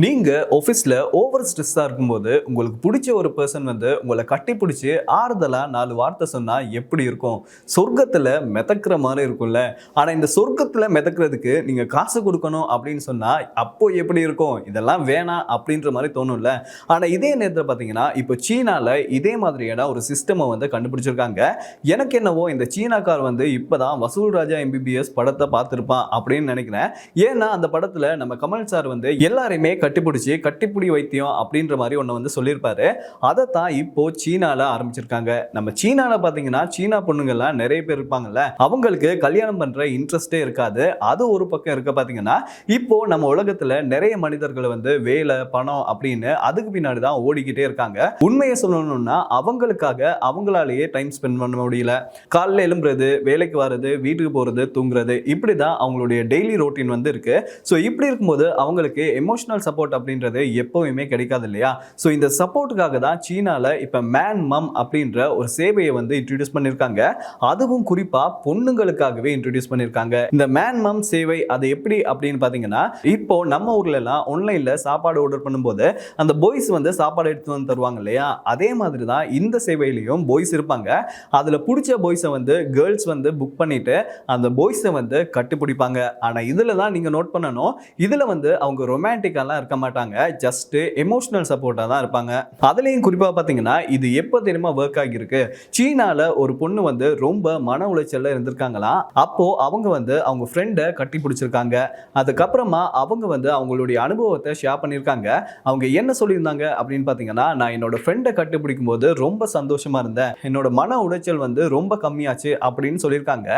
நீங்கள் ஆஃபீஸில் ஓவர் ஸ்ட்ரெஸ்ஸாக இருக்கும்போது உங்களுக்கு பிடிச்ச ஒரு பர்சன் வந்து உங்களை கட்டி பிடிச்சி ஆறுதலாக நாலு வார்த்தை சொன்னால் எப்படி இருக்கும்? சொர்க்கத்தில் மிதக்கிற மாதிரி இருக்கும்ல. ஆனால் இந்த சொர்க்கத்தில் மிதக்கிறதுக்கு நீங்கள் காசு கொடுக்கணும் அப்படின்னு சொன்னால் அப்போ எப்படி இருக்கும்? இதெல்லாம் வேணாம் அப்படின்ற மாதிரி தோணும்ல. ஆனால் இதே நேரத்தில் பார்த்தீங்கன்னா இப்போ சீனாவில் இதே மாதிரியான ஒரு சிஸ்டமை வந்து கண்டுபிடிச்சிருக்காங்க. எனக்கு என்னவோ இந்த சீனாக்கார் வந்து இப்போ தான் வசூல் ராஜா எம்பிபிஎஸ் படத்தை பார்த்துருப்பான் அப்படின்னு நினைக்கிறேன். ஏன்னா அந்த படத்தில் நம்ம கமல் சார் வந்து எல்லாரையுமே கட்டிப்பிடிச்சி கட்டிப்பிடி வைத்தியம் அப்படின்ற மாதிரி ஒன்று வந்து சொல்லியிருப்பாரு. அதை தான் இப்போ சீனால ஆரம்பிச்சிருக்காங்க. நம்ம சீனால பார்த்தீங்கன்னா சீனா பொண்ணுங்கள்லாம் நிறைய பேர் இருப்பாங்கல்ல அவங்களுக்கு கல்யாணம் பண்ணுற இன்ட்ரெஸ்டே இருக்காது. அது ஒரு பக்கம் இருக்க பார்த்தீங்கன்னா இப்போ நம்ம உலகத்துல நிறைய மனிதர்கள் வந்து வேலை பணம் அப்படின்னு அதுக்கு பின்னாடி தான் ஓடிக்கிட்டே இருக்காங்க. உண்மையை சொல்லணும்னா அவங்களுக்காக அவங்களாலேயே டைம் ஸ்பெண்ட் பண்ண முடியல. காலைல எழும்புறது வேலைக்கு வர்றது வீட்டுக்கு போகிறது தூங்குறது இப்படி தான் அவங்களுடைய டெய்லி ரொட்டீன் வந்து இருக்கு. ஸோ இப்படி இருக்கும்போது அவங்களுக்கு எமோஷனல் சப்போர்ட் அப்படின்றது எப்பவுமே கிடைக்காது இல்லையா? ஸோ இந்த சப்போர்ட்டுக்காக தான் சீனாவில் இப்போ மேன் மம் அப்படின்ற ஒரு சேவையை வந்து இன்ட்ரடியூஸ் பண்ணியிருக்காங்க அதுவும் குறிப்பாக பொண்ணுங்களுக்காகவே இன்ட்ரடியூஸ் பண்ணியிருக்காங்க இந்த மேன் மம் சேவை அது எப்படி அப்படின்னு பார்த்தீங்கன்னா இப்போ நம்ம ஊர்ல எல்லாம் சாப்பாடு ஆர்டர் பண்ணும்போது அந்த பாய்ஸ் வந்து சாப்பாடு எடுத்து வந்து தருவாங்க இல்லையா? அதே மாதிரி தான் இந்த சேவையிலையும் பாய்ஸ் இருப்பாங்க. அதில் பிடிச்ச பாய்ஸை வந்து கேர்ள்ஸ் வந்து புக் பண்ணிட்டு அந்த பாய்ஸை வந்து கட்டுப்பிடிப்பாங்க. ஆனால் இதில் தான் நீங்கள் நோட் பண்ணணும். இதில் வந்து அவங்க ரொமான்டிக்காலாம் இருக்க மாட்டாங்க. ஜஸ்ட் எமோஷனல் சப்போர்ட்டாக தான் இருப்பாங்க. அதுலேயும் குறிப்பாக பார்த்தீங்கன்னா இது எப்போ தெரியுமா ஒர்க் ஆகியிருக்கு? சீனால ஒரு பொண்ணு வந்து ரொம்ப மன உளைச்சல்ல இருந்திருக்காங்களாம் அப்போ அவங்க வந்து அவங்க ஃப்ரெண்டை கட்டி பிடிச்சிருக்காங்க. அதுக்கப்புறமா அவங்க வந்து அவங்களுடைய அனுபவத்தை ஷேர் பண்ணியிருக்காங்க. அவங்க என்ன சொல்லியிருந்தாங்க அப்படின்னு பார்த்தீங்கன்னா நான் என்னோட ஃப்ரெண்டை கட்டி பிடிக்கும் போது ரொம்ப சந்தோஷமா இருந்தேன். என்னோட மன உளைச்சல் வந்து ரொம்ப கம்மியாச்சு அப்படின்னு சொல்லியிருக்காங்க.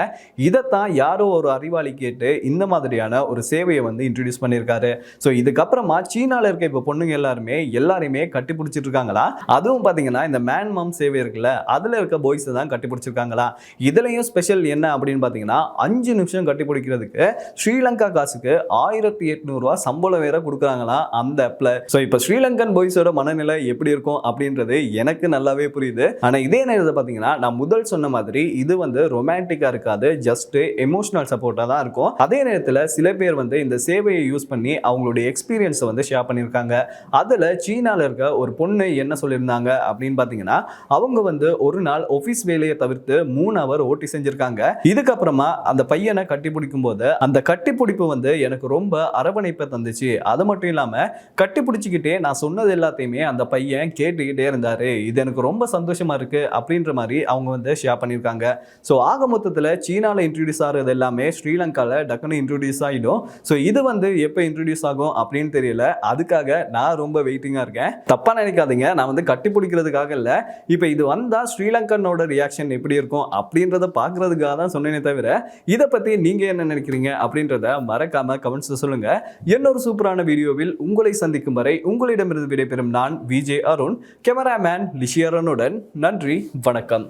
இதைத்தான் யாரோ ஒரு அறிவாளி கேட்டு இந்த மாதிரியான ஒரு சேவையை வந்து இன்ட்ரடியூஸ் பண்ணியிருக்காரு. ஸோ இதுக்கப்புறமா சீனால இருக்க இப்போ பொண்ணுங்க எல்லாருமே எல்லாரையுமே கட்டிபுடிச்சிட்டு இருக்காங்களா அதுவும் பார்த்தீங்கன்னா இந்த மேன் மம் சேவை இருக்குல்ல அதில் இருக்க பாய்ஸை தான் கட்டி பிடிச்சிருக்காங்களா இதுலயும் ஸ்பெஷல் என்ன அப்படின்னு பார்த்தீங்கன்னா அஞ்சு நிமிஷம் கட்டி பிடிக்கிறதுக்கு ஸ்ரீலங்கா காசுக்கு ஆயிரத்தி எட்நூறுவா சம்பளம் வேற கொடுக்குறாங்களா அந்த ஆப்ல ஸோ இப்போ ஸ்ரீலங்கன் பாய்ஸோட மனநிலை எப்படி இருக்கும் அப்படின்றது எனக்கு நல்லாவே புரியுது. ஆனால் இதே நேரத்தில் பார்த்தீங்கன்னா நான் முதல் சொன்ன மாதிரி இது வந்து ரொமான்டிக்காக இருக்காது ஜஸ்ட் எமோஷனல் சப்போர்ட்டாக தான் இருக்கும். அதே நேரத்தில் சில பேர் வந்து இந்த சேவையை யூஸ் பண்ணி அவங்களுடைய எக்ஸ்பீரியன்ஸ் வந்து ஷேர் பண்ணியிருக்காங்க. அதில் சீனாவில் இருக்க ஒரு பொண்ணு என்ன சொல்லியிருந்தாங்க அப்படின்னு பார்த்தீங்கன்னா அவங்க வந்து ஒரு நாள் ஆஃபீஸ் வேலையை தவிர்த்து மூணு அவர் ஓட்டி செஞ்சுருக்காங்க. இதுக்கப்புறமா அந்த பையனை கட்டி பிடிக்கும் போது அந்த கட்டி பிடிப்பு வந்து எனக்கு ரொம்ப அரவணைப்பை தந்துச்சு. அது மட்டும் இல்லாமல் கட்டி பிடிச்சிக்கிட்டே நான் சொன்னது எல்லாத்தையுமே அந்த பையன் கேட்டுக்கிட்டே இருந்தார். இது எனக்கு ரொம்ப சந்தோஷமா இருக்கு அப்படின்ற மாதிரி அவங்க வந்து ஷேர் பண்ணியிருக்காங்க. ஸோ ஆக மொத்தத்தில் சீனாவில் இன்ட்ரடியூஸ் ஆகிறது எல்லாமே ஸ்ரீலங்காவில் டக்குன்னு இன்ட்ரடியூஸ் ஆகிடும் ஸோ இது வந்து எப்போ இன்ட்ரடியூஸ் ஆகும் அப்படின்னு தெரியல. அதுக்காக நான் ரொம்ப வெயிட்டிங்காக இருக்கேன். தப்பாக நினைக்காதீங்க. நான் வந்து கட்டி பிடிக்கிறதுக்காக இல்லை. இப்போ இது வந்தால் ஸ்ரீலங்கனோட ரியாக்ஷன் எப்படி இருக்கும் அப்படின்றத பார்க்கறதுக்காக தான் சொன்னேனே தவிர இதை பற்றி நீங்கள் என்ன நினைக்கிறீங்க அப்படின்றத மறக்காமல் கமெண்ட்ஸில் சொல்லுங்க. இன்னொரு சூப்பரான வீடியோவில் உங்களை சந்திக்கும் வரை உங்களிடமிருந்து விடைபெறும் நான் விஜே அருண் கேமராமேன் லிஷியரனுடன் நன்றி வணக்கம்.